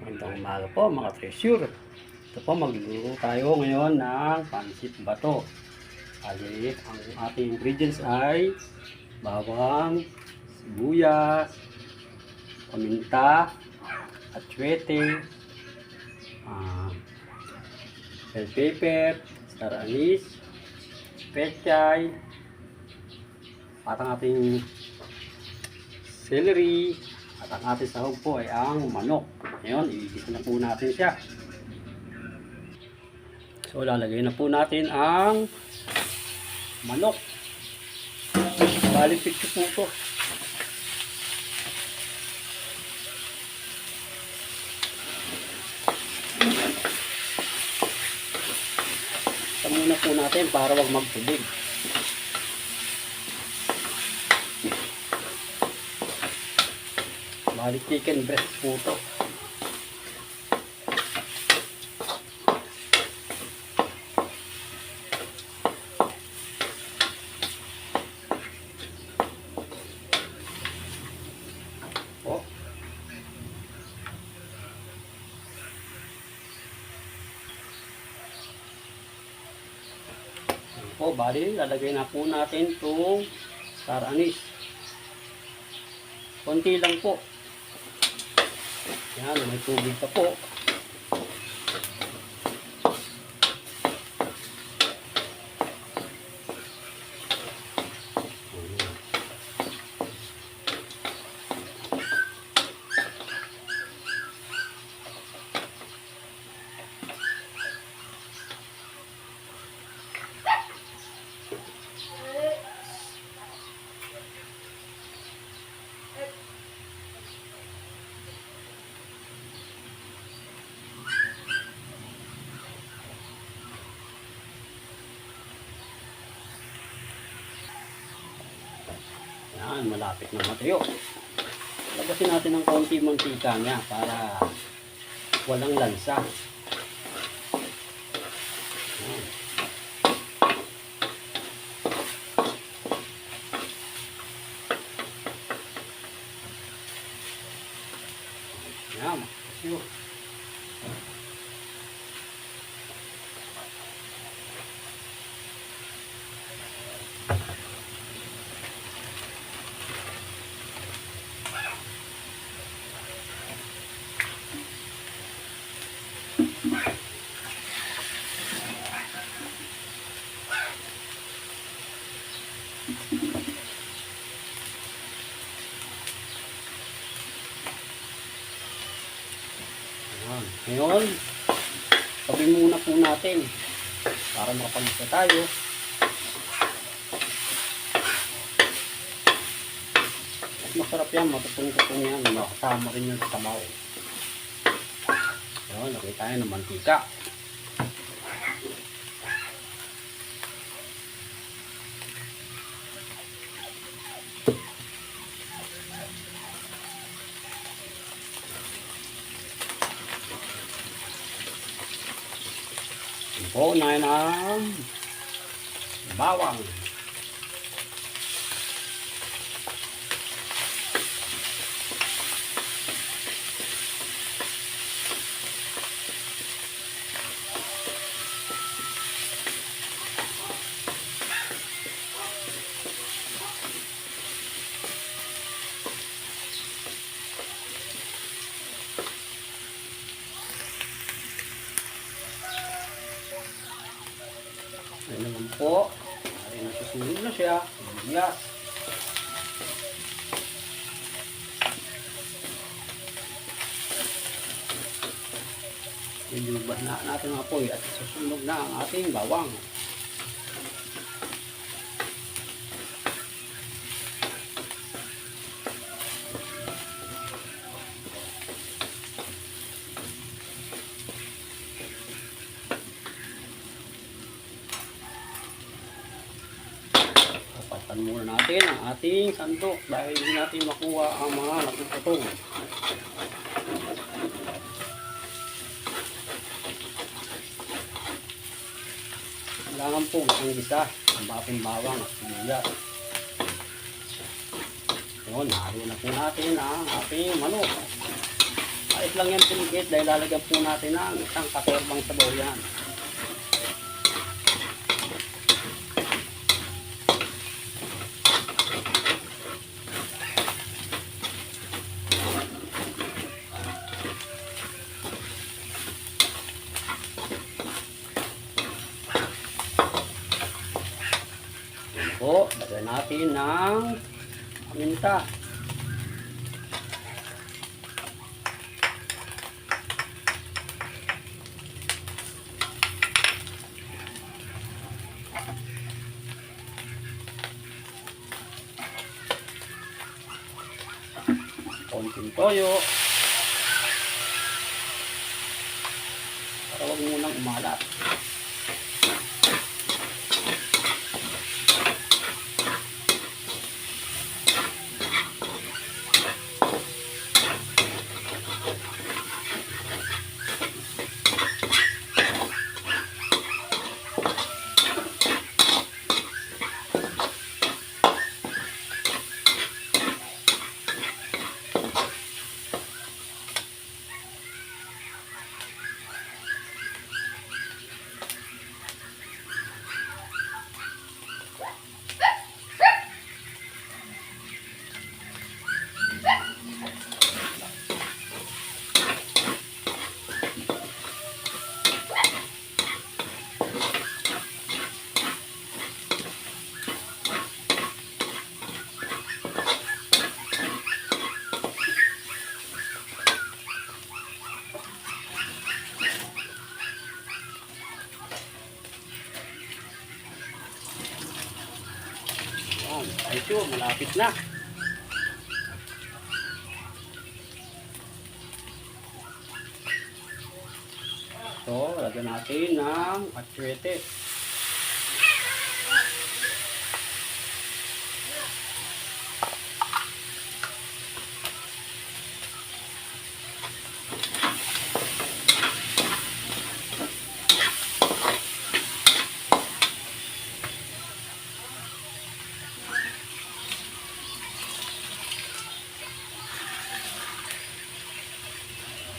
Magandang umaga po mga treasure. Ito po magluluto tayo ngayon ng pansit bato. Ali, ang ating ingredients ay bawang, sibuyas, paminta, atsuete, uh, bell pepper, star anise, pechay, at ang ating celery, at ang ating sahog po ay ang manok. Ngayon, iigisa na po natin siya. So, lalagay na po natin ang manok. Bali, picture po ito. Ito muna po natin para wag magtubig. Bali chicken breast po. Po. Ayan po, bali, lalagay na po natin itong star anise. Konti lang po. Yan, may tubig pa po. Malapit na matuyo. Lagasin natin ng konti mantika niya para walang lansa. Ayan. Ngayon, tabi muna po natin para makapagisa tayo. Mas masarap yan, matutong-tutong yan. Makasama rin yan sa tabaw. Ayan, lagay tayo ng mantika. Ayan po, unahin ang po. Ay, nasusunod na siya. Yes. Ilubah na natin ang apoy at susunog na ang ating bawang. Ating sandok dahil hindi natin makuha ang mga natututong. Kailangan po isang gisa ang ating bawang at sibuyas. Yun, nahalo na po natin ang ating manok. Ayos lang yan pinigit dahil lalagyan po natin ng isang katerbang sabaw. Yan po, lagyan natin ng paminta. konting toyo. Para huwag munang umalat. Yan, ay sure, malapit na. So, lagyan natin ng atsuete.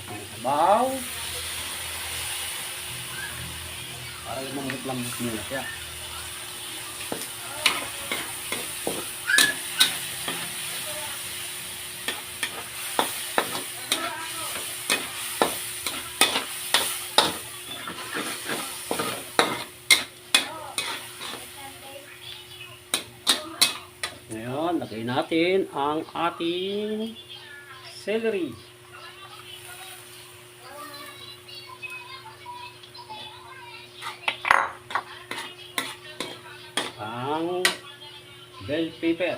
Ang sabaw. Para lumambot-lambot muna siya. Ngayon, lagay natin ang ating celery. Ang bell pepper.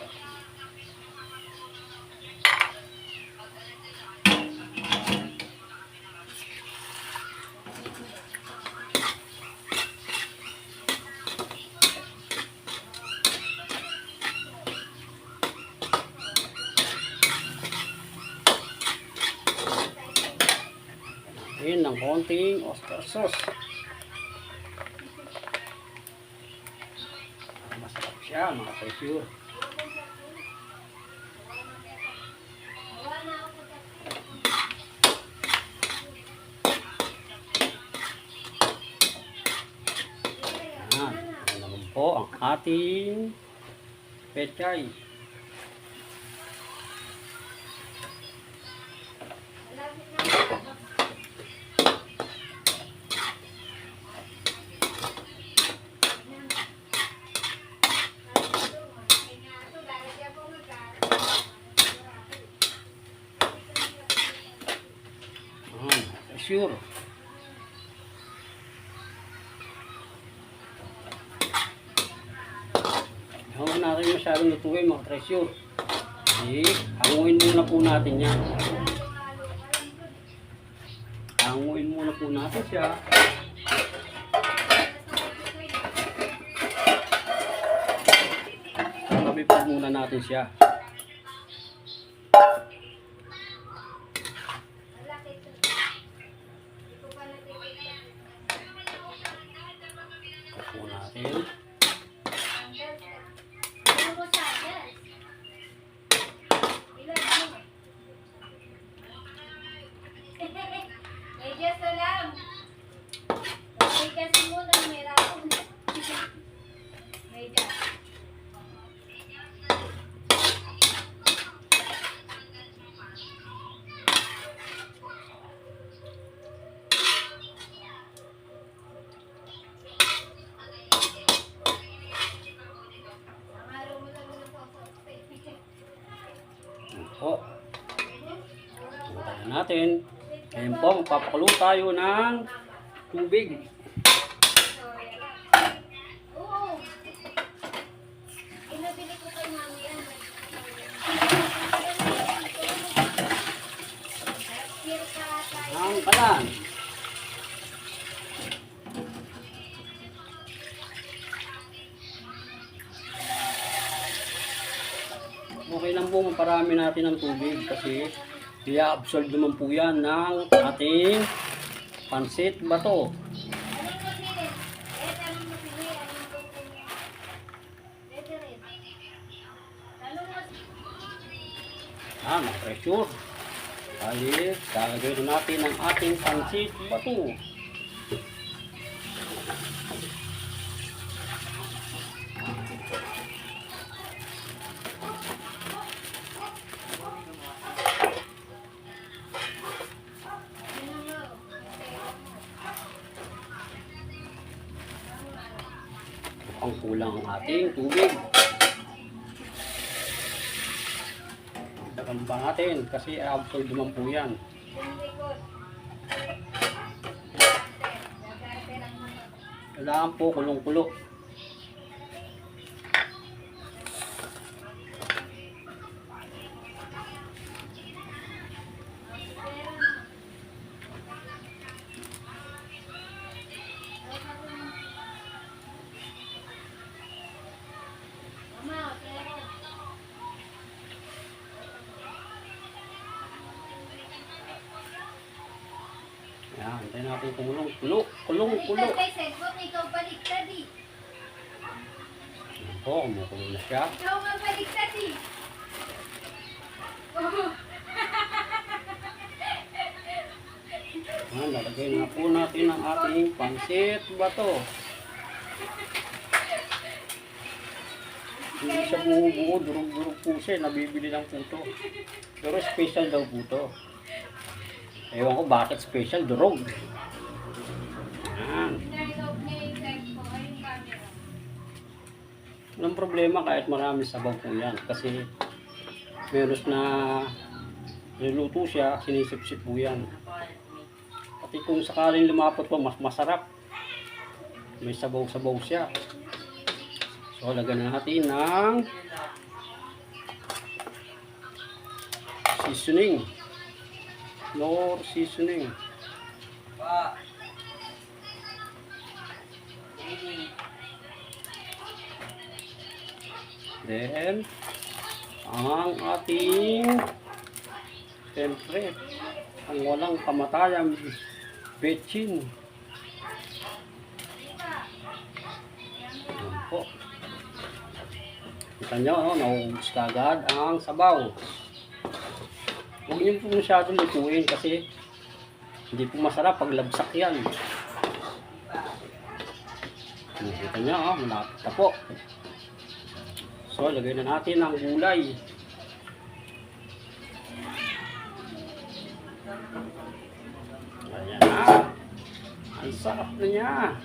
Ayan ng konting oyster sauce. Siya mga presyo. Yan. Yan naman po ang ating pechay. Yan, sure. Huwag natin masyadong lutuin mga treasure. Eh, hanguin muna po natin yan. Hanguin muna po natin siya. Tabi po muna natin siya. Yes na lang. Okay kasi muna, may rapon. may gas. po. Natin ko kay mami yan. Circa tayo. Ang kalan. Okay lang po maparami natin ng tubig kasi i-absorb naman po yan ng ating pansit bato. Ah, pressure. Kali, lalagay na natin ang ating pansit bato. Kulang ang ating tubig. Dagan pa natin kasi absorb naman po yan. Kailangan po kulong-kulo. Natin kumulong. Kulo, kulong, kulo. Yan po, kumukulo na siya. Ikaw nga baliktad eh. Oh, Yan, lalagay na po natin ang ating pansit bato. Hindi siya buo-buo, durog-durog po siya. Nabibili lang po ito. Pero special daw po ito. Ewan ko bakit special, durog. Walang problema kahit marami sabaw po yan. Kasi meron na niluto siya, sinisip-sip po yan. Pati kung sakaling lumapot po, mas masarap. May sabaw-sabaw siya. So, lagyan na natin ng seasoning. Nor seasoning. Then, ang ating siyempre, ang walang kamatayang betchin. Yan po. Kita nyo, no? naubos ka agad ang sabaw. Huwag niyo po masyadong lutuin kasi hindi po masarap pag labsak yan. Nakita nyo, oh, malapit na po. So, lagay na natin ang gulay. Ayan na. Ang sarap na niya.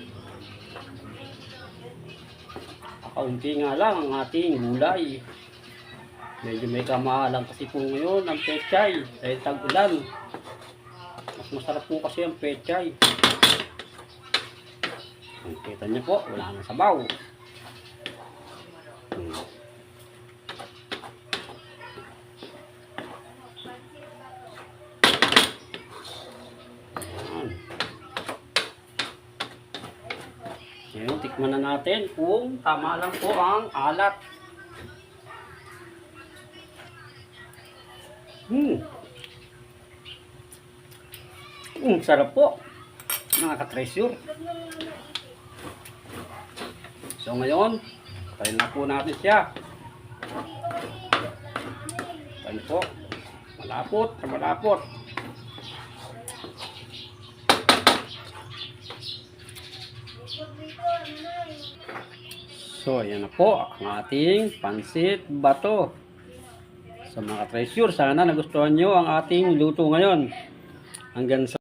Kaunti nga lang ang ating gulay. Medyo may kamahalan kasi po ngayon ang pechay dahil tag-ulan. Mas masarap po kasi ang pechay. Kung kita niyo po, wala nang sabaw. Natin kung tama lang po ang alat. Hmm. Hmm, sarap po. Nakaka-treasure. So ngayon, tayo na po natin siya. Tayo po. Malapot, malapot. Likod dito, ano na eh. So, ayan na po ang ating pansit bato. So mga treasure, sana nagustuhan nyo ang ating luto ngayon. Hanggang sa